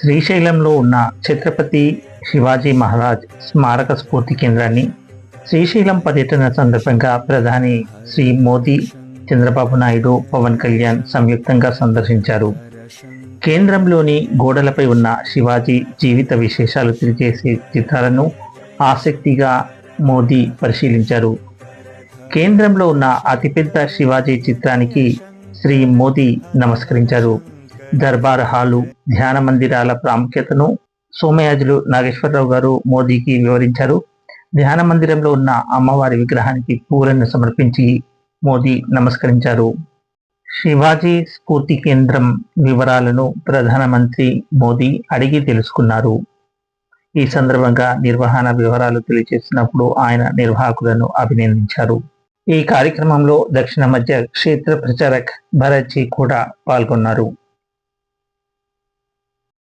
శ్రీశైలంలో ఉన్న ఛత్రపతి శివాజీ మహారాజ్ స్మారక స్ఫూర్తి కేంద్రాన్ని శ్రీశైలం పర్యటన సందర్భంగా ప్రధాని శ్రీ మోదీ చంద్రబాబు నాయుడు పవన్ కళ్యాణ్ సంయుక్తంగా సందర్శించారు. కేంద్రంలోని గోడలపై ఉన్న శివాజీ జీవిత విశేషాలు తెలియజేసే చిత్రాలను ఆసక్తిగా మోదీ పరిశీలించారు. కేంద్రంలో ఉన్న అతిపెద్ద శివాజీ చిత్రానికి శ్రీ మోదీ నమస్కరించారు. దర్బార్ హాలు ధ్యాన మందిరాల ప్రాముఖ్యతను సోమయాజులు నాగేశ్వరరావు గారు మోదీకి వివరించారు. ధ్యాన మందిరంలో ఉన్న అమ్మవారి విగ్రహానికి పూలను సమర్పించి మోదీ నమస్కరించారు. శివాజీ స్ఫూర్తి కేంద్రం వివరాలను ప్రధానమంత్రి మోదీ అడిగి తెలుసుకున్నారు. ఈ సందర్భంగా నిర్వహణ వివరాలు తెలియజేసినప్పుడు ఆయన నిర్వాహకులను అభినందించారు. ఈ కార్యక్రమంలో దక్షిణ మధ్య క్షేత్ర ప్రచారక్ భరత్ జీ కూడా పాల్గొన్నారు.